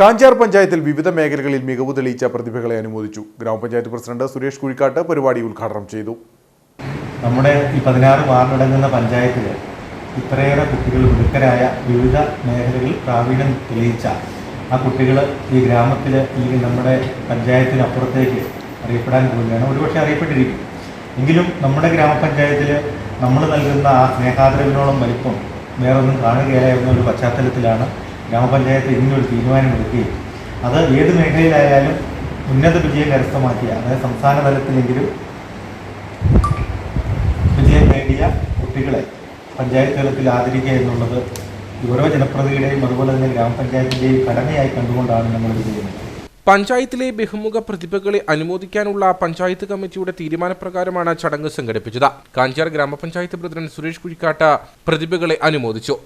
കാഞ്ചാർ പഞ്ചായത്തിൽ വിവിധ മേഖലകളിൽ മികവ് തെളിയിച്ച പ്രതിഭകളെ അനുമോദിച്ചു. ഗ്രാമപഞ്ചായത്ത് പ്രസിഡന്റ് സുരേഷ് കുഴിക്കാട്ട് പരിപാടി ഉദ്ഘാടനം ചെയ്തു. നമ്മുടെ ഈ പതിനാറ് വാർഡടങ്ങുന്ന പഞ്ചായത്തിൽ ഇത്രയേറെ കുട്ടികൾ മിടുക്കരായ വിവിധ മേഖലകളിൽ പ്രാവീണ്യം തെളിയിച്ച ആ കുട്ടികൾ ഈ ഗ്രാമത്തിൽ ഈ നമ്മുടെ പഞ്ചായത്തിനപ്പുറത്തേക്ക് അറിയപ്പെടാൻ പോവുകയാണ്. ഒരുപക്ഷെ അറിയപ്പെട്ടിരിക്കും. എങ്കിലും നമ്മുടെ ഗ്രാമപഞ്ചായത്തിൽ നമ്മൾ നൽകുന്ന ആ സ്നേഹാദരവിനോളം വലിപ്പം വേറൊന്നും കാണുകയില്ല എന്നൊരു പശ്ചാത്തലത്തിലാണ് ഗ്രാമപഞ്ചായത്ത് ഇതിനൊരു തീരുമാനമെടുക്കുകയും അത് ഏത് മേഖലയിലായാലും ഉന്നത വിജയം കരസ്ഥമാക്കിയ അതായത് സംസ്ഥാന തലത്തിലെങ്കിലും വിജയം നേടിയ കുട്ടികളെ പഞ്ചായത്ത് തലത്തിൽ ആദരിക്കുക എന്നുള്ളത് ഓരോ ജനപ്രതിയുടെയും അതുപോലെ തന്നെ ഗ്രാമപഞ്ചായത്തിന്റെയും കടമയായി കണ്ടുകൊണ്ടാണ് നമ്മളിത് ചെയ്യുന്നത്. പഞ്ചായത്തിലെ ബഹുമുഖ പ്രതിഭകളെ അനുമോദിക്കാനുള്ള പഞ്ചായത്ത് കമ്മിറ്റിയുടെ തീരുമാനപ്രകാരമാണ് ചടങ്ങ് സംഘടിപ്പിച്ചത്. കാഞ്ചാർ ഗ്രാമപഞ്ചായത്ത് പ്രസിഡന്റ് സുരേഷ് കുഴിക്കാട്ട് പ്രതിഭകളെ അനുമോദിച്ചു.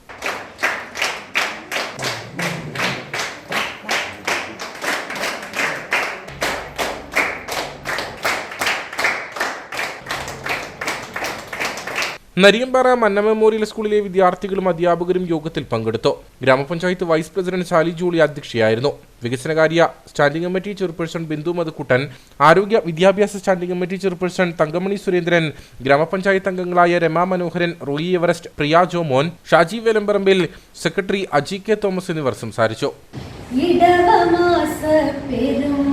നരിയമ്പാറ മന്ന മെമ്മോറിയൽ സ്കൂളിലെ വിദ്യാർത്ഥികളും അധ്യാപകരും യോഗത്തിൽ പങ്കെടുത്തു. ഗ്രാമപഞ്ചായത്ത് വൈസ് പ്രസിഡന്റ് ശാലി ജോളി അധ്യക്ഷയായിരുന്നു. വികസനകാര്യ standing committee chairperson Bindu Madhukuttan ആരോഗ്യ വിദ്യാഭ്യാസ standing committee chairperson Thankamani Surendran ഗ്രാമപഞ്ചായത്ത് അംഗങ്ങളായ Rama Manoharan Roy Everest Priya Jomon Shaji Velamparambil secretary Aji K Thomas എന്നിവർ സംസാരിച്ചു. ഇടവമാസ പെരും